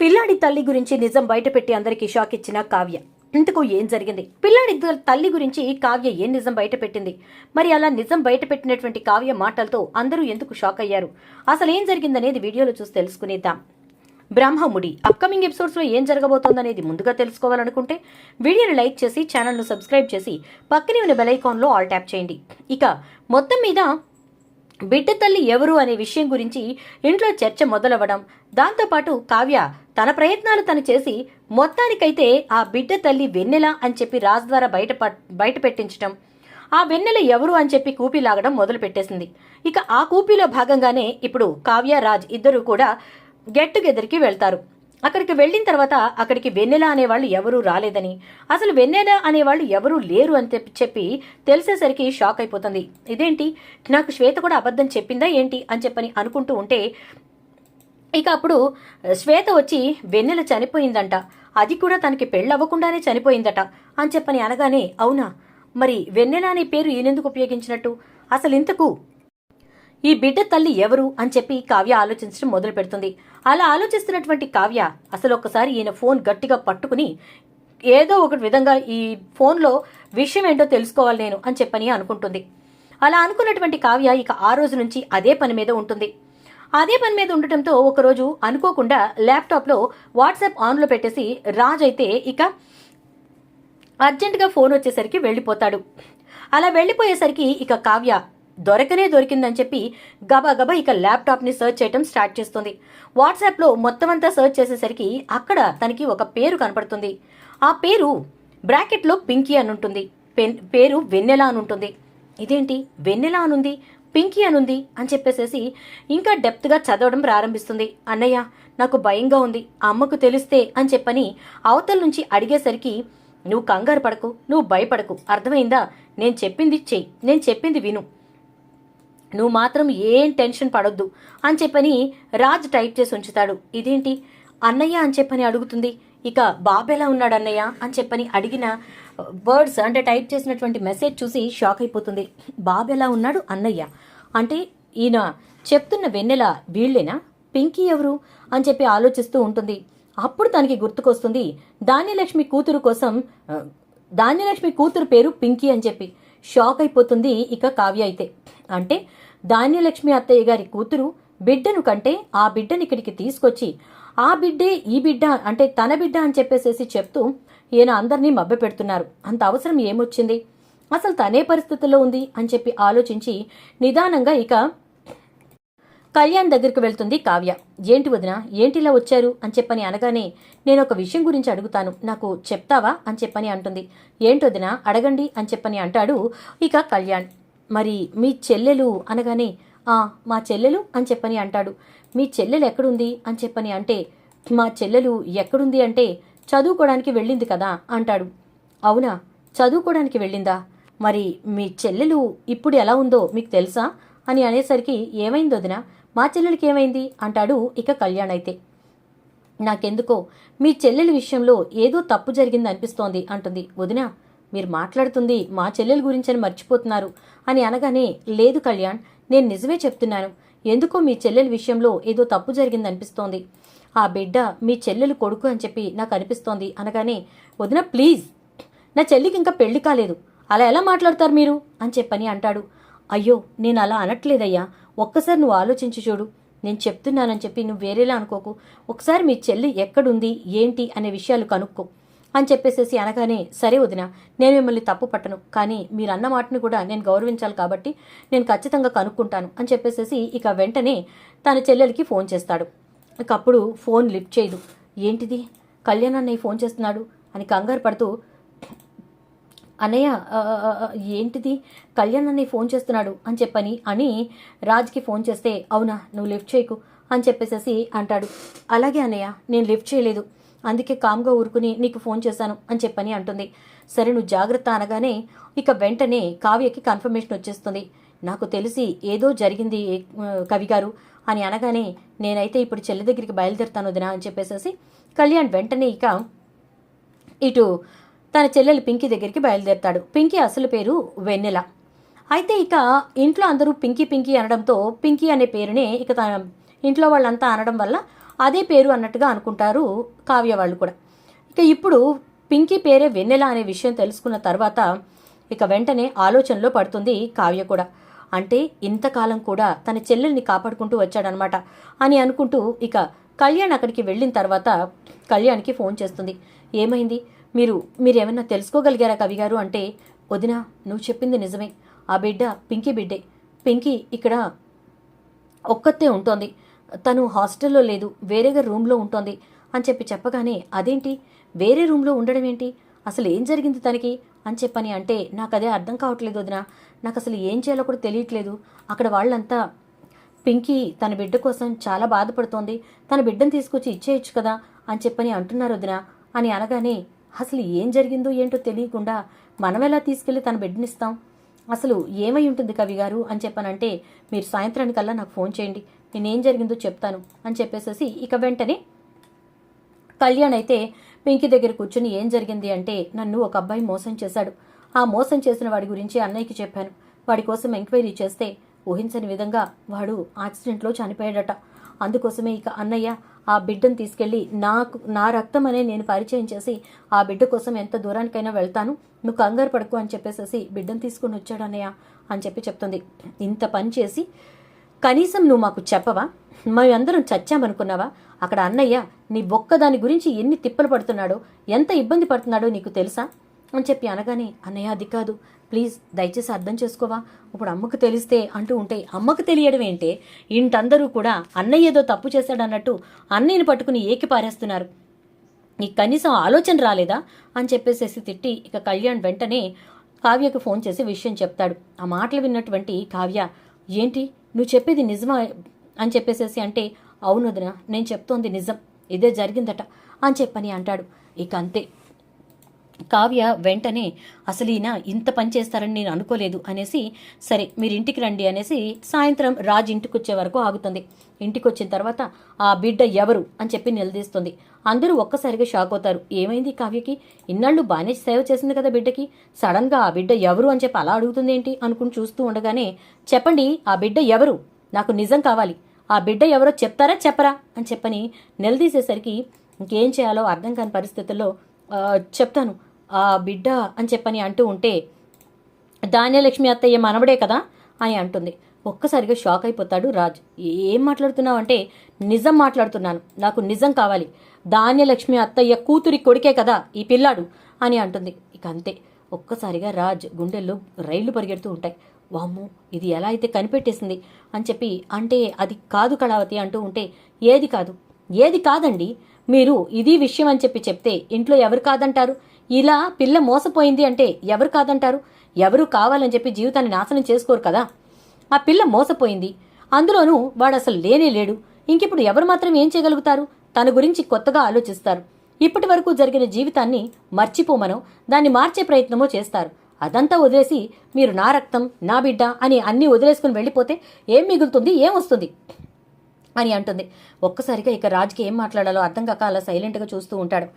పిల్లాడి తల్లి గురించి నిజం బయటపెట్టి అందరికీ షాక్ ఇచ్చిన కావ్య. ఇంతకు ఏం జరిగింది? పిల్లాడి తల్లి గురించి కావ్య ఏం నిజం బయటపెట్టింది? మరి అలా నిజం బయటపెట్టినటువంటి కావ్య మాటలతో అందరూ ఎందుకు షాక్ అయ్యారు? అసలు ఏం జరిగిందనేది వీడియోలో చూసి తెలుసుకునేద్దాం. బ్రహ్మముడి అప్కమింగ్ ఎపిసోడ్స్లో ఏం జరగబోతోందనేది ముందుగా తెలుసుకోవాలనుకుంటే వీడియోని లైక్ చేసి ఛానల్ను సబ్స్క్రైబ్ చేసి పక్కనే ఉన్న బెల్ ఐకాన్లో ఆల్ ట్యాప్ చేయండి. ఇక మొత్తం మీద బిడ్డ తల్లి ఎవరు అనే విషయం గురించి ఇంట్లో చర్చ మొదలవ్వడం. దాంతోపాటు కావ్య తన ప్రయత్నాలు తను చేసి మొత్తానికైతే ఆ బిడ్డ తల్లి వెన్నెల అని చెప్పి రాజు ద్వారా బయట బయట పెట్టించడం ఆ వెన్నెల ఎవరు అని చెప్పి కూపీ లాగడం మొదలు పెట్టేసింది. ఇక ఆ కూపీలో భాగంగానే ఇప్పుడు కావ్య రాజ్ ఇద్దరు కూడా గెట్ టుగెదర్కి వెళ్తారు. అక్కడికి వెళ్ళిన తర్వాత అక్కడికి వెన్నెల అనేవాళ్ళు ఎవరూ రాలేదని అసలు వెన్నెల అనేవాళ్ళు ఎవరూ లేరు అని చెప్పి- చెప్పి తెలిసేసరికి షాక్ అయిపోతుంది. ఇదేంటి? నాకు శ్వేత కూడా అబద్ధం చెప్పిందా ఏంటి అని చెప్పని అనుకుంటూ ఉంటే ఇక అప్పుడు శ్వేత వచ్చి వెన్నెల చనిపోయిందంట. అది కూడా తనకి పెళ్ళవ్వకుండానే చనిపోయిందట అని చెప్పని అనగానే అవునా? మరి వెన్నెల అనే పేరు ఈయనెందుకు ఉపయోగించినట్టు? అసలు ఇంతకు ఈ బిడ్డ తల్లి ఎవరు అని చెప్పి కావ్య ఆలోచించడం మొదలు పెడుతుంది. అలా ఆలోచిస్తున్నటువంటి కావ్య అసలు ఒక్కసారి ఈయన ఫోన్ గట్టిగా పట్టుకుని ఏదో ఒక విధంగా ఈ ఫోన్లో విషయం ఏంటో తెలుసుకోవాలి నేను అని చెప్పని అనుకుంటుంది. అలా అనుకున్నటువంటి కావ్య ఇక ఆ రోజు నుంచి అదే పని మీద ఉంటుంది. అదే పని మీద ఉండటంతో ఒకరోజు అనుకోకుండా ల్యాప్టాప్లో వాట్సాప్ ఆన్లో పెట్టేసి రాజ్ అయితే ఇక అర్జెంటుగా ఫోన్ వచ్చేసరికి వెళ్ళిపోతాడు. అలా వెళ్ళిపోయేసరికి ఇక కావ్య దొరకనే దొరికిందని చెప్పి గబా ఇక ల్యాప్టాప్ని సెర్చ్ చేయటం స్టార్ట్ చేస్తుంది. వాట్సాప్లో మొత్తం అంతా సెర్చ్ చేసేసరికి అక్కడ తనకి ఒక పేరు కనపడుతుంది. ఆ పేరు బ్రాకెట్లో పింకీ అని ఉంటుంది. పెన్ పేరు వెన్నెల అని ఉంటుంది. ఇదేంటి? వెన్నెల అనుంది పింకీ అనుంది అని చెప్పేసేసి ఇంకా డెప్త్గా చదవడం ప్రారంభిస్తుంది. అన్నయ్య నాకు భయంగా ఉంది. అమ్మకు తెలిస్తే అని చెప్పని అవతల నుంచి అడిగేసరికి నువ్వు కంగారు పడకు నువ్వు భయపడకు. అర్థమైందా? నేను చెప్పింది చెయ్యి నేను చెప్పింది విను. నువ్వు మాత్రం ఏం టెన్షన్ పడొద్దు అని చెప్పని రాజ్ టైప్ చేసి ఉంచుతాడు. ఇదేంటి? అన్నయ్య అని చెప్పని అడుగుతుంది. ఇక బాబు ఎలా ఉన్నాడు అన్నయ్య అని చెప్పని అడిగిన వర్డ్స్ అంటే టైప్ చేసినటువంటి మెసేజ్ చూసి షాక్ అయిపోతుంది. బాబు ఎలా ఉన్నాడు అన్నయ్య? అంటే ఈయన చెప్తున్న వెన్నెల వీళ్ళేనా? పింకీ ఎవరు? అని చెప్పి ఆలోచిస్తూ ఉంటుంది. అప్పుడు తనకి గుర్తుకొస్తుంది ధాన్యలక్ష్మి కూతురు కోసం ధాన్యలక్ష్మి కూతురు పేరు పింకీ అని చెప్పి. షాక్ అయిపోతుంది ఇక కావ్య అయితే. అంటే ధాన్యలక్ష్మి అత్తయ్య గారి కూతురు బిడ్డను కంటే ఆ బిడ్డని ఇక్కడికి తీసుకొచ్చి ఆ బిడ్డే ఈ బిడ్డ అంటే తన బిడ్డ అని చెప్పేసేసి చెప్తూ ఈయన అందరినీ మభ్య పెడుతున్నారు అంత అవసరం ఏమొచ్చింది? అసలు తనే పరిస్థితుల్లో ఉంది అని చెప్పి ఆలోచించి నిదానంగా ఇక కళ్యాణ్ దగ్గరికి వెళ్తుంది కావ్య. ఏంటి వదిన ఏంటిలా వచ్చారు? అని చెప్పని అనగానే నేను ఒక విషయం గురించి అడుగుతాను. నాకు చెప్తావా? అని చెప్పని అంటుంది. ఏంటి వదిన అడగండి అని చెప్పని అంటాడు ఇక కళ్యాణ్. మరి మీ చెల్లెలు? అనగానే ఆ మా చెల్లెలు అని చెప్పని అంటాడు. మీ చెల్లెలు ఎక్కడుంది? అని చెప్పని అంటే మా చెల్లెలు ఎక్కడుంది అంటే చదువుకోవడానికి వెళ్ళింది కదా అంటాడు. అవునా? చదువుకోవడానికి వెళ్ళిందా? మరి మీ చెల్లెలు ఇప్పుడు ఎలా ఉందో మీకు తెలుసా? అని అనేసరికి ఏమైంది వదిన? మా చెల్లెలకి ఏమైంది? అంటాడు ఇక కళ్యాణ్ అయితే. నాకెందుకో? మీ చెల్లెల విషయంలో ఏదో తప్పు జరిగింది అనిపిస్తోంది అంటుంది. వదిన మీరు మాట్లాడుతుంది మా చెల్లెల గురించని మర్చిపోతున్నారు అని అనగానే లేదు కళ్యాణ్ నేను నిజమే చెప్తున్నాను. ఎందుకో మీ చెల్లెల విషయంలో ఏదో తప్పు జరిగింది అనిపిస్తోంది. ఆ బిడ్డ మీ చెల్లెలు కొడుకు అని చెప్పి నాకు అనిపిస్తోంది అనగానే వదిన ప్లీజ్ నా చెల్లికి ఇంకా పెళ్ళి కాలేదు. అలా ఎలా మాట్లాడతారు మీరు? అని చెప్పని అంటాడు. అయ్యో నేను అలా అనట్లేదయ్యా. ఒక్కసారి నువ్వు ఆలోచించి చూడు. నేను చెప్తున్నానని చెప్పి నువ్వు వేరేలా అనుకోకు. ఒకసారి మీ చెల్లి ఎక్కడుంది ఏంటి అనే విషయాలు కనుక్కో అని చెప్పేసేసి అనగానే సరే వదిన నేను మిమ్మల్ని తప్పు పట్టను. కానీ మీరు అన్న మాటను కూడా నేను గౌరవించాలి కాబట్టి నేను ఖచ్చితంగా కనుక్కుంటాను అని చెప్పేసేసి ఇక వెంటనే తన చెల్లెలకి ఫోన్ చేస్తాడు. ఇక అప్పుడు ఫోన్ లిఫ్ట్ చేయదు. ఏంటిది? కళ్యాణ్ అన్నయ్య ఫోన్ చేస్తున్నాడు అని కంగారు పడుతూ అన్నయ్య ఏంటిది? కళ్యాణ్ అన్నయ్య ఫోన్ చేస్తున్నాడు అని చెప్పని అని రాజ్కి ఫోన్ చేస్తే అవునా నువ్వు లిఫ్ట్ చేయకు అని చెప్పేసేసి అంటాడు. అలాగే అన్నయ్య నేను లిఫ్ట్ చేయలేదు. అందుకే కామ్గా ఊరుకుని నీకు ఫోన్ చేశాను అని చెప్పని అంటుంది. సరే నువ్వు జాగ్రత్త అనగానే ఇక వెంటనే కావ్యకి కన్ఫర్మేషన్ వచ్చేస్తుంది. నాకు తెలిసి ఏదో జరిగింది కవిగారు కవి గారు అని అనగానే నేనైతే ఇప్పుడు చెల్లి దగ్గరికి బయలుదేరుతాను వదినా అని చెప్పేసేసి కళ్యాణ్ వెంటనే ఇక ఇటు తన చెల్లెలు పింకీ దగ్గరికి బయలుదేరుతాడు. పింకీ అసలు పేరు వెన్నెల. అయితే ఇక ఇంట్లో అందరూ పింకీ పింకీ అనడంతో పింకీ అనే పేరునే ఇక తన ఇంట్లో వాళ్ళంతా అనడం వల్ల అదే పేరు అన్నట్టుగా అనుకుంటారు కావ్య వాళ్ళు కూడా. ఇక ఇప్పుడు పింకీ పేరే వెన్నెల అనే విషయం తెలుసుకున్న తర్వాత ఇక వెంటనే ఆలోచనలో పడుతుంది కావ్య కూడా. అంటే ఇంతకాలం కూడా తన చెల్లెల్ని కాపాడుకుంటూ వచ్చాడనమాట అని అనుకుంటూ ఇక కళ్యాణ్ అక్కడికి వెళ్ళిన తర్వాత కళ్యాణ్కి ఫోన్ చేస్తుంది. ఏమైంది? మీరు మీరేమన్నా తెలుసుకోగలిగారా కవిగారు అంటే వదిన నువ్వు చెప్పింది నిజమే. ఆ బిడ్డ పింకీ బిడ్డే. పింకీ ఇక్కడ ఒక్కతే ఉంటోంది. తను హాస్టల్లో లేదు వేరేగా రూమ్లో ఉంటోంది అని చెప్పి చెప్పగానే అదేంటి? వేరే రూమ్లో ఉండడం ఏంటి? అసలు ఏం జరిగింది తనకి? అని చెప్పని అంటే నాకు అదే అర్థం కావట్లేదు వదిన. నాకు అసలు ఏం చేయాలో కూడా తెలియట్లేదు. అక్కడ వాళ్ళంతా పింకీ తన బిడ్డ కోసం చాలా బాధపడుతోంది. తన బిడ్డను తీసుకొచ్చి ఇచ్చేయచ్చు కదా? అని చెప్పని అంటున్నారు వదిన. అని అనగానే అసలు ఏం జరిగిందో ఏంటో తెలియకుండా మనం ఎలా తీసుకెళ్ళి తన బిడ్డనిస్తాం అసలు ఏమై ఉంటుంది కవి గారు అని చెప్పానంటే మీరు సాయంత్రానికల్లా నాకు ఫోన్ చేయండి. నేనేం జరిగిందో చెప్తాను అని చెప్పేసేసి ఇక వెంటనే కళ్యాణ్ అయితే పింకీ దగ్గర కూర్చుని ఏం జరిగింది అంటే నన్ను ఒక అబ్బాయి మోసం చేశాడు. ఆ మోసం చేసిన వాడి గురించి అన్నయ్యకి చెప్పాను. వాడి కోసం ఎంక్వైరీ చేస్తే ఊహించని విధంగా వాడు యాక్సిడెంట్లో చనిపోయాడట. అందుకోసమే ఇక అన్నయ్య ఆ బిడ్డను తీసుకెళ్ళి నాకు నా రక్తం అనే నేను పరిచయం చేసి ఆ బిడ్డ కోసం ఎంత దూరానికైనా వెళ్తాను. నువ్వు కంగారు పడుకో అని చెప్పేసేసి బిడ్డను తీసుకుని వచ్చాడు అన్నయ్య అని చెప్పి చెప్తుంది. ఇంత పని చేసి కనీసం నువ్వు మాకు చెప్పవా? మేమందరం చచ్చామనుకున్నావా? అక్కడ అన్నయ్య నీ ఒక్కదాని గురించి ఎన్ని తిప్పలు పడుతున్నాడో ఎంత ఇబ్బంది పడుతున్నాడో నీకు తెలుసా? అని చెప్పి అనగానే అన్నయ్య అది కాదు. ప్లీజ్ దయచేసి అర్థం చేసుకోవా? ఇప్పుడు అమ్మకు తెలిస్తే అంటూ ఉంటే అమ్మకు తెలియడం ఏంటే? ఇంటందరూ కూడా అన్నయ్య ఏదో తప్పు చేశాడన్నట్టు అన్నయ్యని పట్టుకుని ఏకి పారేస్తున్నారు. నీకు కనీసం ఆలోచన రాలేదా? అని చెప్పేసేసి తిట్టి ఇక కళ్యాణ్ వెంటనే కావ్యకు ఫోన్ చేసి విషయం చెప్తాడు. ఆ మాటలు విన్నటువంటి కావ్య ఏంటి? నువ్వు చెప్పేది నిజమా? అని చెప్పేసేసి అంటే అవును వదిన నేను చెప్తోంది నిజం. ఇదే జరిగిందట అని చెప్పని అంటాడు. ఇక అంతే. కావ్య వెంటనే అసలు ఈయన ఇంత పని చేస్తారని నేను అనుకోలేదు అనేసి సరే మీరు ఇంటికి రండి అనేసి సాయంత్రం రాజ్ ఇంటికి వచ్చే వరకు ఆగుతుంది. ఇంటికి వచ్చిన తర్వాత ఆ బిడ్డ ఎవరు? అని చెప్పి నిలదీస్తుంది. అందరూ ఒక్కసారిగా షాక్ అవుతారు. ఏమైంది కావ్యకి? ఇన్నాళ్ళు బాగానే సేవ చేసింది కదా బిడ్డకి? సడన్గా ఆ బిడ్డ ఎవరు? అని చెప్పి అలా అడుగుతుంది ఏంటి అనుకుని చూస్తూ ఉండగానే చెప్పండి ఆ బిడ్డ ఎవరు? నాకు నిజం కావాలి. ఆ బిడ్డ ఎవరో చెప్తారా చెప్పరా? అని చెప్పని నిలదీసేసరికి ఇంకేం చేయాలో అర్థం కాని పరిస్థితుల్లో చెప్తాను. బిడ్డ అని చెప్పని అంటూ ఉంటే ధాన్యలక్ష్మి అత్తయ్య మనవడే కదా అని అంటుంది. ఒక్కసారిగా షాక్ అయిపోతాడు రాజ్. ఏం మాట్లాడుతున్నావు అంటే నిజం మాట్లాడుతున్నాను. నాకు నిజం కావాలి. ధాన్యలక్ష్మి అత్తయ్య కూతురి కొడుకే కదా ఈ పిల్లాడు అని అంటుంది. ఇక అంతే. ఒక్కసారిగా రాజ్ గుండెల్లో రైళ్ళు పరిగెడుతూ ఉంటాయి. వామ్మో ఇది ఎలా అయితే కనిపెట్టేసింది అని చెప్పి అంటే అది కాదు కళావతి అంటూ ఉంటే ఏది కాదు. ఏది కాదండి? మీరు ఇది విషయం అని చెప్పి చెప్తే ఇంట్లో ఎవరు కాదంటారు? ఇలా పిల్ల మోసపోయింది అంటే ఎవరు కాదంటారు? ఎవరు కావాలని చెప్పి జీవితాన్ని నాశనం చేసుకోరు కదా? ఆ పిల్ల మోసపోయింది. అందులోనూ వాడు అసలు లేనే లేడు. ఇంకిప్పుడు ఎవరు మాత్రం ఏం చేయగలుగుతారు? తన గురించి కొత్తగా ఆలోచిస్తారు. ఇప్పటి వరకు జరిగిన జీవితాన్ని మర్చిపోమనో దాన్ని మార్చే ప్రయత్నమో చేస్తారు. అదంతా వదిలేసి మీరు నా రక్తం నా బిడ్డ అని అన్నీ వదిలేసుకుని వెళ్ళిపోతే ఏం మిగులుతుంది? ఏం వస్తుంది? అని అంటుంది. ఒక్కసారిగా ఇక రాజ్కి ఏం మాట్లాడాలో అర్థం కాక అలా సైలెంట్గా చూస్తూ ఉంటాడు.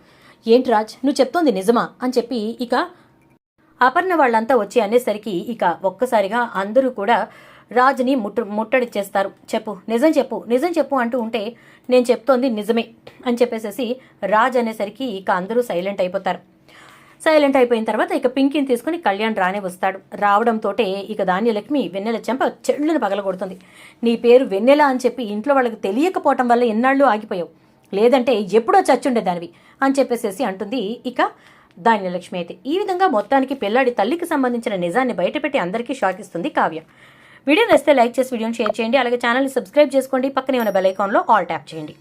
ఏంటి రాజ్ నువ్వు చెప్తోంది నిజమా? అని చెప్పి ఇక అపర్ణ వాళ్ళంతా వచ్చి అనేసరికి ఇక ఒక్కసారిగా అందరూ కూడా రాజుని ముట్టు ముట్టడి చేస్తారు చెప్పు నిజం చెప్పు నిజం చెప్పు అంటూ ఉంటే నేను చెప్తోంది నిజమే అని చెప్పేసేసి రాజ్ అనేసరికి ఇక అందరూ సైలెంట్ అయిపోతారు. సైలెంట్ అయిపోయిన తర్వాత ఇక పింకీని తీసుకుని కళ్యాణ్ రానే వస్తాడు. రావడంతోటే ఇక ధాన్యలక్ష్మి వెన్నెల చెంప చెళ్ళను పగలగొడుతుంది. నీ పేరు వెన్నెల అని చెప్పి ఇంట్లో వాళ్ళకి తెలియకపోవటం వల్ల ఎన్నాళ్ళు ఆగిపోయావు? లేదంటే ఎప్పుడో చచ్చుండేదానివి అని చెప్పేసేసి అంటుంది ఇక ధాన్యలక్ష్మి అయితే. ఈ విధంగా మొత్తానికి పిల్లాడి తల్లికి సంబంధించిన నిజాన్ని బయటపెట్టి అందరికీ షాక్ ఇస్తుంది కావ్య. వీడియో నచ్చితే లైక్ చేసి వీడియోని షేర్ చేయండి. అలాగే ఛానల్ని సబ్స్క్రైబ్ చేసుకోండి. పక్కనే ఉన్న బెల్ ఐకాన్లో ఆల్ ట్యాప్ చేయండి.